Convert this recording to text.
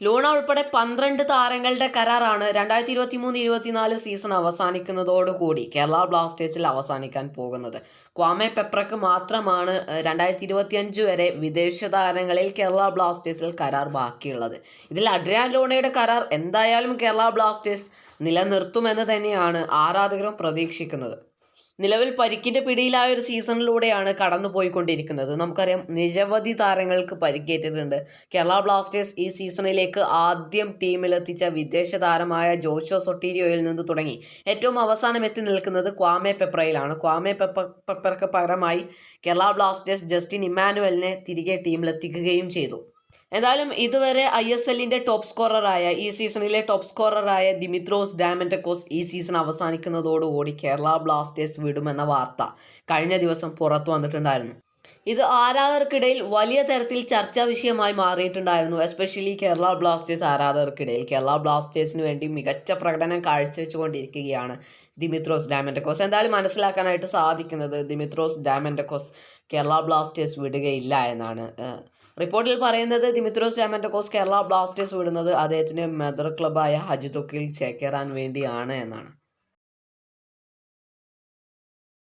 Luna ഉൾപ്പെടെ പന്ത്രണ്ട് താരങ്ങളുടെ കരാറാണ് രണ്ടായിരത്തി ഇരുപത്തി മൂന്ന് ഇരുപത്തിനാല് സീസൺ അവസാനിക്കുന്നതോടുകൂടി കേരള ബ്ലാസ്റ്റേഴ്സിൽ അവസാനിക്കാൻ പോകുന്നത്. ക്വാമെ പെപ്രക്ക് മാത്രമാണ് രണ്ടായിരത്തി ഇരുപത്തി അഞ്ച് വരെ വിദേശ താരങ്ങളിൽ കേരള ബ്ലാസ്റ്റേഴ്സിൽ കരാർ ബാക്കിയുള്ളത്. ഇതിൽ അഡ്രിയാൻ ലോണയുടെ കരാർ എന്തായാലും കേരള ബ്ലാസ്റ്റേഴ്സ് നിലനിർത്തുമെന്ന് തന്നെയാണ് ആരാധകരും പ്രതീക്ഷിക്കുന്നത്. നിലവിൽ പരിക്കിന്റെ പിടിയിലായ ഒരു സീസണിലൂടെയാണ് കടന്നു പോയിക്കൊണ്ടിരിക്കുന്നത് നമുക്കറിയാം നിരവധി താരങ്ങൾക്ക് പരിക്കേറ്റിട്ടുണ്ട്. കേരള ബ്ലാസ്റ്റേഴ്സ് ഈ സീസണിലേക്ക് ആദ്യം ടീമിലെത്തിച്ച വിദേശ താരമായ ജോഷോ സൊട്ടീരിയോയിൽ നിന്ന് തുടങ്ങി. ഏറ്റവും അവസാനം എത്തി നിൽക്കുന്നത് ക്വാമെ പെപ്രയിലാണ്. ക്വാമെ പെപ്പ പെപ്പർക്ക് പകരമായി കേരള ബ്ലാസ്റ്റേഴ്സ് ജസ്റ്റിൻ ഇമ്മാനുവലിനെ തിരികെ ടീമിലെത്തിക്കുകയും ചെയ്തു. എന്തായാലും ഇതുവരെ ഐ എസ് എല്ലിന്റെ ടോപ്പ് സ്കോററായ ഈ സീസണിലെ ടോപ്പ് സ്കോററായ ദിമിത്രോസ് ഡാമന്റക്കോസ് ഈ സീസൺ അവസാനിക്കുന്നതോടുകൂടി കേരള ബ്ലാസ്റ്റേഴ്സ് വിടുമെന്ന വാർത്ത കഴിഞ്ഞ ദിവസം പുറത്തു വന്നിട്ടുണ്ടായിരുന്നു. ഇത് ആരാധകർക്കിടയിൽ വലിയ തരത്തിൽ ചർച്ചാ വിഷയമായി മാറിയിട്ടുണ്ടായിരുന്നു. എസ്പെഷ്യലി കേരള ബ്ലാസ്റ്റേഴ്സ് ആരാധകർക്കിടയിൽ. കേരള ബ്ലാസ്റ്റേഴ്സിന് വേണ്ടി മികച്ച പ്രകടനം കാഴ്ചവെച്ചുകൊണ്ടിരിക്കുകയാണ് ദിമിത്രോസ് ഡാമൻഡക്കോസ് എന്തായാലും മനസ്സിലാക്കാനായിട്ട് സാധിക്കുന്നത് ദിമിത്രോസ് ഡാമൻഡക്കോസ് കേരള ബ്ലാസ്റ്റേഴ്സ് വിടുകയില്ല എന്നാണ്. റിപ്പോർട്ടിൽ പറയുന്നത് ദിമിത്രോസ് ഡാമൻഡക്കോസ് കേരള ബ്ലാസ്റ്റേഴ്സ് വിടുന്നത് അദ്ദേഹത്തിന്റെ മദർ ക്ലബായ ഹജിതൊക്കിൽ ചേക്കേറാൻ വേണ്ടിയാണ് എന്നാണ്.